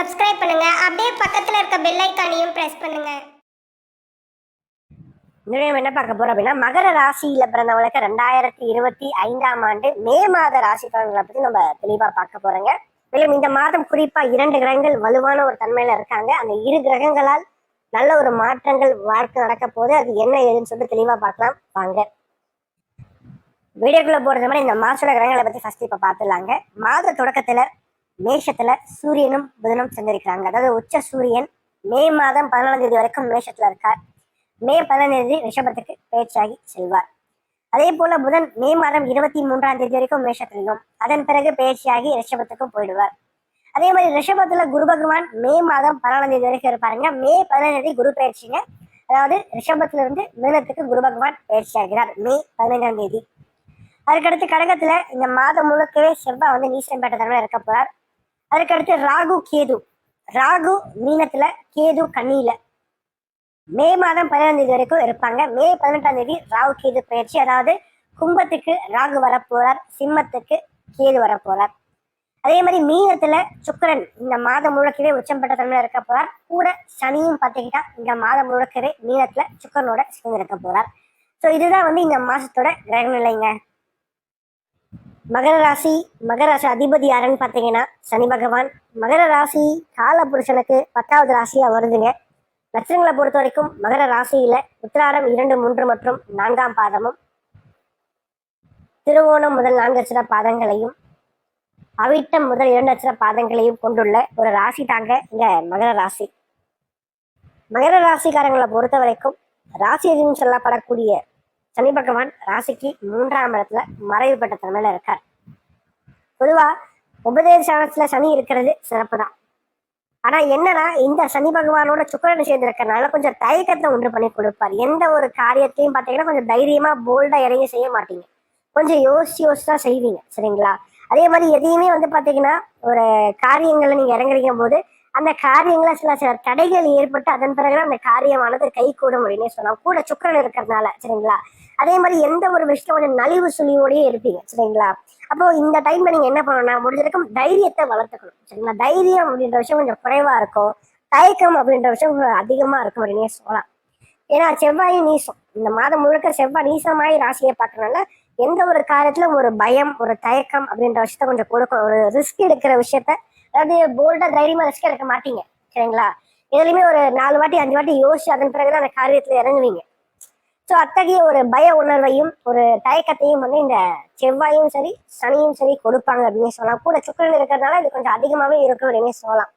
Subscribe பண்ணுங்க. அப்படியே பக்கத்துல இருக்க பெல் ஐக்கானையும் பிரஸ் பண்ணுங்க. இன்னும் என்ன பார்க்க போறோம் அப்படின்னா மகர ராசியில பிறந்தவங்களுக்கு ரெண்டாயிரத்தி இருபத்தி ஐந்தாம் ஆண்டு மே மாத ராசி பலன்களை பத்தி நம்ம தெளிவா பார்க்க போறோங்க. மேலும் இந்த மாதம் குறிப்பா இரண்டு கிரகங்கள் வலுவான ஒரு தன்மையில இருக்காங்க. அந்த இரு கிரகங்களால் நல்ல ஒரு மாற்றங்கள் வாழ்க்கை நடக்க போது அது என்ன ஏதுன்னு சொல்லிட்டு தெளிவா பார்க்கலாம். வாங்க. வீடியோக்குள்ள போறது மாதிரி இந்த மாசோட கிரகங்களை பத்தி ஃபர்ஸ்ட் இப்ப பார்த்துலாங்க மாத தொடக்கத்துல மேஷத்துல சூரியனும் புதனும் சஞ்சரிக்கிறாங்க. அதாவது உச்ச சூரியன் மே மாதம் பதினாலாம் தேதி வரைக்கும் மேஷத்துல இருக்கார். மே பதினாம் தேதி ரிஷபத்துக்கு பேச்சாகி செல்வார். அதே போல புதன் மே மாதம் இருபத்தி மூன்றாம் தேதி வரைக்கும் மேஷத்திலும் அதன் பிறகு பேச்சியாகி ரிஷபத்துக்கும் போயிடுவார். அதே மாதிரி ரிஷபத்துல குரு பகவான் மே மாதம் பதினாலாம் தேதி வரைக்கும் இருப்பாருங்க. மே பதினாம் தேதி குரு பயிற்சிங்க. அதாவது ரிஷபத்துல இருந்து மீனத்துக்கு குரு பகவான் பயிற்சி ஆகிறார். மே பதினைஞ்சாம் தேதி. அதுக்கடுத்து கடகத்துல இந்த மாதம் முழுக்கவே செவ்வாய் வந்து நீசம் பெற்ற தன்மை இருக்க போறார். அதுக்கடுத்து ராகு கேது. ராகு மீனத்துல கேது கண்ணியில மே மாதம் பதினாம் தேதி வரைக்கும் இருப்பாங்க. மே பதினெட்டாம் தேதி ராகு கேது பயிற்சி. அதாவது கும்பத்துக்கு ராகு வரப்போறார் சிம்மத்துக்கு கேது வரப்போறார். அதே மாதிரி மீனத்துல சுக்கிரன் இந்த மாதம் முழுக்கவே உச்சம் பெற்ற தன்மையில இருக்க போறார். கூட சனியும் பார்த்துக்கிட்டா இந்த மாதம் முழுக்கவே மீனத்துல சுக்கரனோட சேர்ந்து இருக்க போறார். ஸோ இதுதான் வந்து இந்த மாசத்தோட கிரக நிலைங்க மகர ராசி மகர ராசி அதிபதி யாருன்னு பார்த்தீங்கன்னா சனி பகவான். மகர ராசி கால புருஷனுக்கு பத்தாவது ராசியா வருதுங்க. நட்சத்திரங்களை பொறுத்த வரைக்கும் மகர ராசியில் உத்திராடம் இரண்டு மூன்று மற்றும் நான்காம் பாதமும் திருவோணம் முதல் நான்கு அச்சர பாதங்களையும் அவிட்டம் முதல் இரண்டு அச்சர பாதங்களையும் கொண்டுள்ள ஒரு ராசி தாங்க இந்த மகர ராசி. மகர ராசிக்காரங்களை பொறுத்த வரைக்கும் ராசி எதுன்னு சொல்லப்படக்கூடிய சனி பகவான் ராசிக்கு மூன்றாம் இடத்துல மறைவு பெற்ற தன்மையில இருக்கார். பொதுவா உபதேச சனி இருக்கிறது சிறப்பு தான் ஆனா என்னன்னா இந்த சனி பகவானோட சுக்கரன் சேர்ந்திருக்கறனால கொஞ்சம் தயக்கத்தை உண்டு பண்ணி கொடுப்பார். எந்த ஒரு காரியத்தையும் பார்த்தீங்கன்னா கொஞ்சம் தைரியமா போல்டா இறங்கி செய்ய மாட்டீங்க. கொஞ்சம் யோசிச்சு யோசிச்சு தான் செய்வீங்க சரிங்களா? அதே மாதிரி எதையுமே வந்து பாத்தீங்கன்னா ஒரு காரியங்கள்ல நீங்க இறங்குறீங்க போது அந்த காரியங்களை சில சில தடைகள் ஏற்பட்டு அதன் பிறகு அந்த காரியமானது கை கூடும் அப்படின்னே சொல்லலாம். கூட சுக்கரன் இருக்கிறதுனால சரிங்களா? அதே மாதிரி எந்த ஒரு விஷயம் கொஞ்சம் நலிவு சுழிவோடயே இருப்பீங்க சரிங்களா? அப்போ இந்த டைம்ல நீங்க என்ன பண்ணணும்னா முடிஞ்சிருக்கும் தைரியத்தை வளர்த்துக்கணும் சரிங்களா? தைரியம் அப்படின்ற விஷயம் கொஞ்சம் குறைவா இருக்கும். தயக்கம் அப்படின்ற விஷயம் அதிகமா இருக்கும் அப்படின்னே சொல்லலாம். ஏன்னா செவ்வாய் நீசம். இந்த மாதம் முழுக்க செவ்வாய் நீசமாய் ராசியை பார்க்கறனால எந்த ஒரு காரியத்துல ஒரு பயம் ஒரு தயக்கம் அப்படின்ற விஷயத்த கொஞ்சம் கொடுக்கும். ஒரு ரிஸ்க் எடுக்கிற விஷயத்த அதாவது போல்டா தைரியமா ரிஸ்க் எடுக்க மாட்டீங்க சரிங்களா? எதுலையுமே ஒரு நாலு வாட்டி அஞ்சு வாட்டி யோசிச்சு அதன் பிறகுதான் அந்த காரியத்துல இறங்குவீங்க. ஸோ அத்தகைய ஒரு பய உணர்வையும் ஒரு தயக்கத்தையும் வந்து இந்த செவ்வாயும் சரி சனியும் சரி கொடுப்பாங்க அப்படின்னு சொல்லலாம் கூட சுக்கரன் இருக்கிறதுனால இது கொஞ்சம் அதிகமாவே இருக்கும் அப்படின்னு சொல்லலாம்.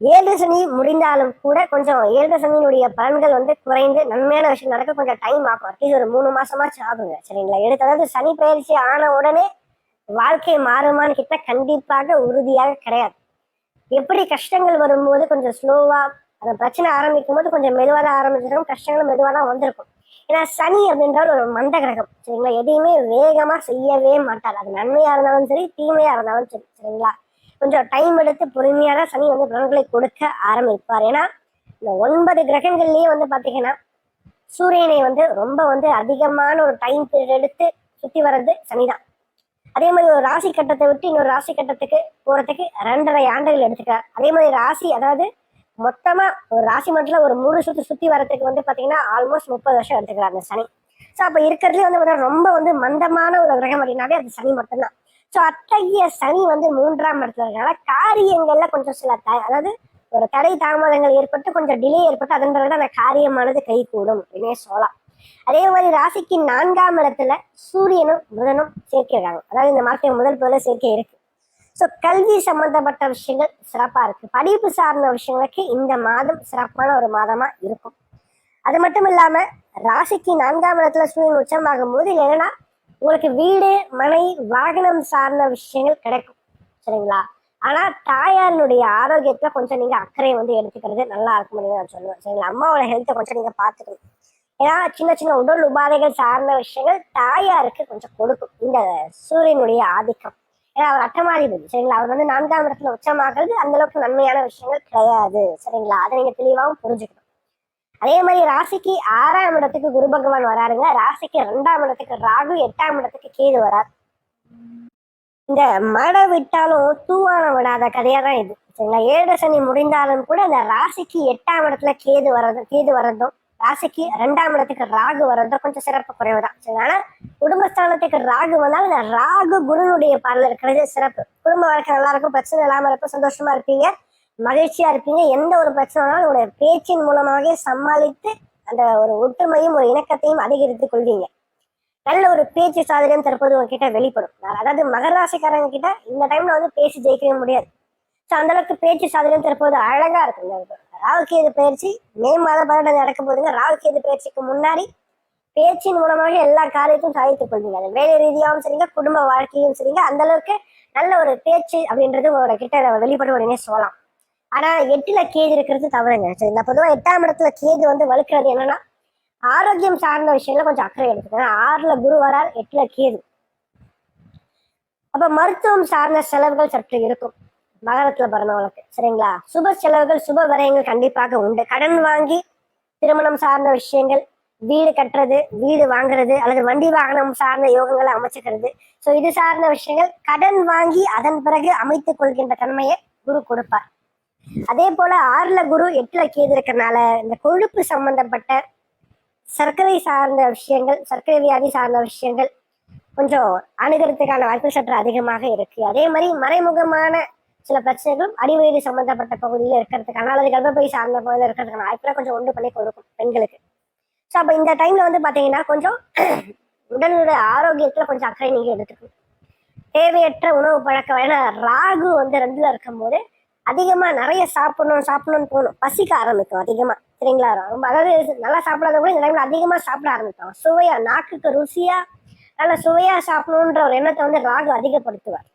ஏழு சனி முடிந்தாலும் கூட கொஞ்சம் ஏழு சனியினுடைய பலன்கள் வந்து குறைந்து நன்மையான விஷயம் நடக்க கொஞ்சம் டைம் ஆகும். அட்லீஸ்ட் ஒரு மூணு மாசமாச்சும் ஆகுங்க சரிங்களா? எடுத்து அதாவது சனி பயிற்சி ஆன உடனே வாழ்க்கை மாறுமான்னு கிட்ட கண்டிப்பாக உறுதியாக கிடையாது. எப்படி கஷ்டங்கள் வரும்போது கொஞ்சம் ஸ்லோவா அந்த பிரச்சனை ஆரம்பிக்கும் போது கொஞ்சம் மெதுவாக தான் ஆரம்பிச்சிருக்கும். கஷ்டங்களும் மெதுவாக தான் வந்திருக்கும். ஏன்னா சனி அப்படின்ற ஒரு மந்த கிரகம். சரிங்களா? எதையுமே வேகமாக செய்யவே மாட்டார். அது நன்மையாக இருந்தாலும் சரி தீமையாக இருந்தாலும் சரி. சரிங்களா? கொஞ்சம் டைம் எடுத்து பொறுமையாக தான் சனி வந்து பலன்களை கொடுக்க ஆரம்பிப்பார். ஏன்னா இந்த ஒன்பது கிரகங்கள்லேயே வந்து பார்த்தீங்கன்னா சூரியனை வந்து ரொம்ப வந்து அதிகமான ஒரு டைம் பீரியட் எடுத்து சுற்றி வர்றது சனிதான் அதே மாதிரி ஒரு ராசி கட்டத்தை விட்டு இன்னொரு ராசி கட்டத்துக்கு போகிறதுக்கு ரெண்டரை ஆண்டுகள் எடுத்துக்கிறார். அதே மாதிரி ராசி அதாவது மொத்தமா ஒரு ராசி மண்டல ஒரு மூணு சுத்து சுத்தி வரதுக்கு வந்து பாத்தீங்கன்னா ஆல்மோஸ்ட் முப்பது வருஷம் எடுத்துக்கிறார் அந்த சனி. ஸோ அப்ப இருக்கிறதுலே வந்து பார்த்தீங்கன்னா ரொம்ப வந்து மந்தமான ஒரு கிரகம் அப்படின்னாவே அது சனி மட்டும்தான். ஸோ அத்தகைய சனி வந்து மூன்றாம் இடத்துல இருக்கிறனால காரியங்கள்ல கொஞ்சம் சில த அதாவது ஒரு தடை தாமதங்கள் ஏற்பட்டு கொஞ்சம் டிலே ஏற்பட்டு அதன் பிறகு அந்த காரியமானது கை கூடும் அப்படின்னே சொல்லலாம். அதே மாதிரி ராசிக்கு நான்காம் இடத்துல சூரியனும் புதனும் சேர்க்கிறாங்க அதாவது இந்த மாதம் முதல் முதல்ல சேர்க்கை இருக்கு. ஸோ கல்வி சம்பந்தப்பட்ட விஷயங்கள் சிறப்பா இருக்கு. படிப்பு சார்ந்த விஷயங்களுக்கு இந்த மாதம் சிறப்பான ஒரு மாதமா இருக்கும். அது மட்டும் இல்லாம ராசிக்கு நான்காம் இடத்துல சூரியன் உச்சமாகும் போது என்னன்னா உங்களுக்கு வீடு மனை வாகனம் சார்ந்த விஷயங்கள் கிடைக்கும். சரிங்களா? ஆனா தாயாரினுடைய ஆரோக்கியத்துல கொஞ்சம் நீங்க அக்கறை வந்து எடுத்துக்கிறது நல்லா இருக்கும்னு நான் சொல்லுவேன். சரிங்களா? அம்மாவோட ஹெல்த்தை கொஞ்சம் நீங்க பாத்துக்கணும் ஏன்னா சின்ன சின்ன உடல் உபாதைகள் சார்ந்த விஷயங்கள் தாயாருக்கு கொஞ்சம் கொடுக்கும். இந்த சூரியனுடைய ஆதிக்கம். ஏன்னா அவர் அட்டமாதிபதி சரிங்களா? அவர் வந்து நான்காம் இடத்துல உச்சமாகிறது அந்த அளவுக்கு நன்மையான விஷயங்கள் கிடையாது சரிங்களா? அதை நீங்க தெளிவாகவும் புரிஞ்சுக்கணும். அதே மாதிரி ராசிக்கு ஆறாம் இடத்துக்கு குரு பகவான் வராருங்க. ராசிக்கு ரெண்டாம் இடத்துக்கு ராகு எட்டாம் இடத்துக்கு கேது வரார். இந்த மழை விட்டாலும் தூவான விடாத கதையா தான் இது சரிங்களா? ஏழு சனி முடிந்தாலும் கூட அந்த ராசிக்கு எட்டாம் இடத்துல கேது வர்றதும் கேது வர்றதும் ராசிக்கு ரெண்டாம் இடத்துக்கு ராகு வர்றதும் கொஞ்சம் சிறப்பு குறைவு தான் சரி ஆனா குடும்பஸ்தானத்துக்கு ராகு வந்தால் இந்த ராகு குருனுடைய பலன் இருக்கிறது சிறப்பு. குடும்ப வாழ்க்கை நல்லா இருக்கும் பிரச்சனை இல்லாமல் இருக்கும் சந்தோஷமா இருப்பீங்க மகிழ்ச்சியா இருப்பீங்க. எந்த ஒரு பிரச்சனைனாலும் உங்களுடைய பேச்சின் மூலமாகவே சமாளித்து அந்த ஒரு ஒற்றுமையும் ஒரு இணக்கத்தையும் அதிகரித்துக் கொள்வீங்க. நல்ல ஒரு பேச்சு சாதனையும் தற்போது உங்ககிட்ட வெளிப்படும். அதாவது மகர ராசிக்காரங்க கிட்ட இந்த டைம்ல வந்து பேசி ஜெயிக்கவே முடியாது. ஸோ அந்த அளவுக்கு பேச்சு சாதனையும் தற்போது அழகா இருக்கும். ராகு ராகுகேது பயிற்சி மே மாதம் பதினெட்டு நடக்க போதுங்க ராகுகேது பயிற்சிக்கு முன்னாடி பேச்சின் மூலமாக எல்லா காரியத்தையும் சாதித்துக் கொள்வீங்க. வேலை ரீதியாகவும் சரிங்க குடும்ப வாழ்க்கையும் சரிங்க. அந்த அளவுக்கு நல்ல ஒரு பேச்சு அப்படின்றது உங்களோட கிட்ட வெளிப்பட உடனே சொல்லலாம். ஆனா எட்டுல கேது இருக்கிறது தவறுங்க. சரி இந்த பொதுவாக எட்டாம் இடத்துல கேது வந்து வலுக்கிறது என்னன்னா ஆரோக்கியம் சார்ந்த விஷயங்கள கொஞ்சம் அக்கறை எடுத்துக்கணும் ஆறுல குரு வரால் எட்டுல கேது. அப்ப மருத்துவம் சார்ந்த செலவுகள் சற்று இருக்கும். மகரத்துல பிறந்தவங்களுக்கு சரிங்களா? சுப செலவுகள் சுப விரயங்கள் கண்டிப்பாக உண்டு. கடன் வாங்கி திருமணம் சார்ந்த விஷயங்கள் வீடு கட்டுறது வீடு வாங்குறது அல்லது வண்டி வாகனம் சார்ந்த யோகங்களை அமைச்சுக்கிறது. ஸோ இது சார்ந்த விஷயங்கள் கடன் வாங்கி அதன் பிறகு அமைத்துக் கொள்கின்ற தன்மையை குரு கொடுப்பார். அதே போல ஆறுல குரு எட்டுல கேது இருக்கிறனால இந்த கொழுப்பு சம்பந்தப்பட்ட சர்க்கரை சார்ந்த விஷயங்கள் சர்க்கரை வியாதி சார்ந்த விஷயங்கள் கொஞ்சம் அணுகிறதுக்கான வாய்ப்பு சற்று அதிகமாக இருக்கு. அதே மாதிரி மறைமுகமான சில பிரச்சனைகளும் அடிவயிறு சம்பந்தப்பட்ட பகுதியில் இருக்கிறதுக்கான அல்லது கர்ப்பப்பை சார்ந்த பகுதியில் இருக்கிறதுக்கான வாய்ப்புல கொஞ்சம் ஒன்று பண்ணி கொடுக்கும் பெண்களுக்கு. ஸோ அப்போ இந்த டைம்ல வந்து பார்த்தீங்கன்னா கொஞ்சம் உடலுடைய ஆரோக்கியத்தில் கொஞ்சம் அக்கறை நீங்கள் எடுத்துக்கணும். தேவையற்ற உணவு பழக்கம் ஏன்னா ராகு வந்து ரெண்டுல இருக்கும்போது அதிகமாக நிறைய சாப்பிடணும் சாப்பிடணும்னு போகணும் பசிக்க ஆரம்பிக்கும் அதிகமாக சரிங்களா ரொம்ப அதாவது நல்லா சாப்பிடாத கூட இந்த டைம்ல அதிகமாக சாப்பிட ஆரம்பிக்கும் சுவையாக நாக்குக்கு ருசியாக நல்லா சுவையாக சாப்பிடணுன்ற ஒரு எண்ணத்தை வந்து ராகு அதிகப்படுத்துவார்.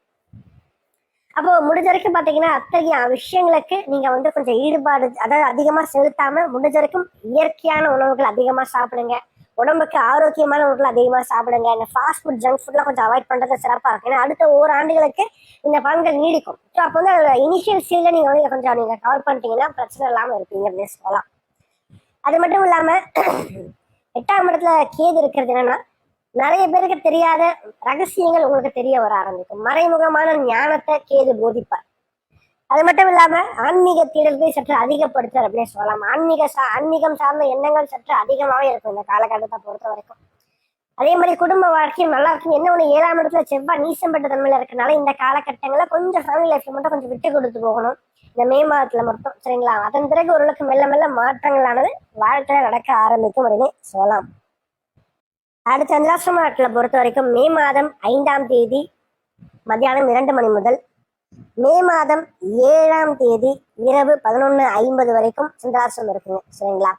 அப்போ முடிஞ்ச வரைக்கும் பாத்தீங்கன்னா அத்தகைய விஷயங்களுக்கு நீங்க வந்து கொஞ்சம் ஈடுபாடு அதாவது அதிகமா செலுத்தாம முடிஞ்ச வரைக்கும் இயற்கையான உணவுகள் அதிகமா சாப்பிடுங்க. உடம்புக்கு ஆரோக்கியமான உணவுகள் அதிகமா சாப்பிடுங்க. இந்த ஃபாஸ்ட் ஃபுட் ஜங்க் ஃபுட்லாம் கொஞ்சம் அவாய்ட் பண்றது சிறப்பா இருக்கும். ஏன்னா அடுத்த ஓர் ஆண்டுகளுக்கு இந்த பலன்கள் நீடிக்கும். ஸோ அப்போ வந்து இனிஷியல் ஸ்டேஜ்ல நீங்க வந்து கொஞ்சம் நீங்க கவர் பண்ணிட்டீங்கன்னா பிரச்சனை இல்லாம இருப்பீங்க அப்படின்னு சொல்லலாம் அது மட்டும் இல்லாம எட்டாம் இடத்துல கேது இருக்கிறது என்னன்னா நிறைய பேருக்கு தெரியாத ரகசியங்கள் உங்களுக்கு தெரிய வர ஆரம்பிக்கும். மறைமுகமான ஞானத்தை கேது போதிப்பார். அது மட்டும் இல்லாம ஆன்மீக தேடல்களை சற்று அதிகப்படுத்தார் அப்படின்னு சொல்லலாம். ஆன்மீக சா ஆன்மீகம் சார்ந்த எண்ணங்கள் சற்று அதிகமாகவே இருக்கும் இந்த காலகட்டத்தை பொறுத்த வரைக்கும். அதே மாதிரி குடும்ப வாழ்க்கையும் நல்லா இருக்கும். என்ன ஒண்ணு ஏழாம் இடத்துல செவ்வாய் நீசம்பட்ட தன்மையில இருக்கனால இந்த காலகட்டங்களில் கொஞ்சம் ஃபேமிலி லைஃப்ல மட்டும் கொஞ்சம் விட்டு கொடுத்து போகணும். இந்த மே மாதத்துல மட்டும் சரிங்களா? அதன் பிறகு ஓரளவுக்கு மெல்ல மெல்ல மாற்றங்களானது வாழ்க்கையில நடக்க ஆரம்பிக்கும் அப்படின்னு சொல்லலாம். அடுத்த சந்திராசிரம நாட்களை பொறுத்த வரைக்கும் மே மாதம் ஐந்தாம் தேதி மத்தியானம் இரண்டு மணி முதல் மே மாதம் ஏழாம் தேதி இரவு பதினொன்று ஐம்பது வரைக்கும் சந்திராசிரமம் இருக்குங்க சரிங்களா?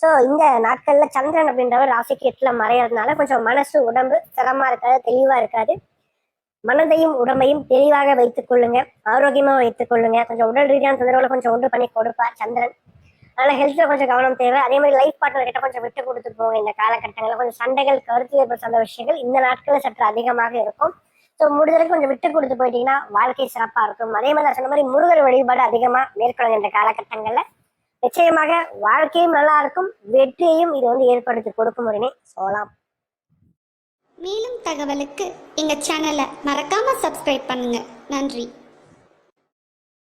ஸோ இந்த நாட்களில் சந்திரன் அப்படின்றவர் ராசிக்கு எட்டில் மறையிறதுனால கொஞ்சம் மனசு உடம்பு சிரமமா இருக்காது தெளிவாக இருக்காது. மனதையும் உடம்பையும் தெளிவாக வைத்துக் கொள்ளுங்க ஆரோக்கியமாக வைத்துக் கொள்ளுங்க. கொஞ்சம் உடல் ரீதியான தொந்தரவுல கொஞ்சம் ஒன்று பண்ணி கொடுப்பார் சந்திரன். அதனால ஹெல்த்ல கொஞ்சம் கவனம் தேவை. அதே மாதிரி லைஃப் பார்ட்னர் கிட்ட கொஞ்சம் விட்டு கொடுத்து போங்க இந்த காலகட்டங்களில். கொஞ்சம் சண்டைகள் கருத்து ஏற்பட சார்ந்த விஷயங்கள் இந்த நாட்களில் சற்று அதிகமாக இருக்கும். ஸோ முடிஞ்சளவுக்கு கொஞ்சம் விட்டு கொடுத்து போயிட்டீங்கன்னா வாழ்க்கை சிறப்பாக இருக்கும். அதே மாதிரி நான் சொன்ன மாதிரி முருகர் வழிபாடு அதிகமாக மேற்கொள்ளுங்க இந்த காலகட்டங்களில். நிச்சயமாக வாழ்க்கையும் நல்லா இருக்கும். வெற்றியையும் இது வந்து ஏற்படுத்தி கொடுக்கும் உடனே சொல்லலாம் மேலும் தகவலுக்கு எங்கள் சேனலை மறக்காமல் சப்ஸ்கிரைப் பண்ணுங்கள் நன்றி.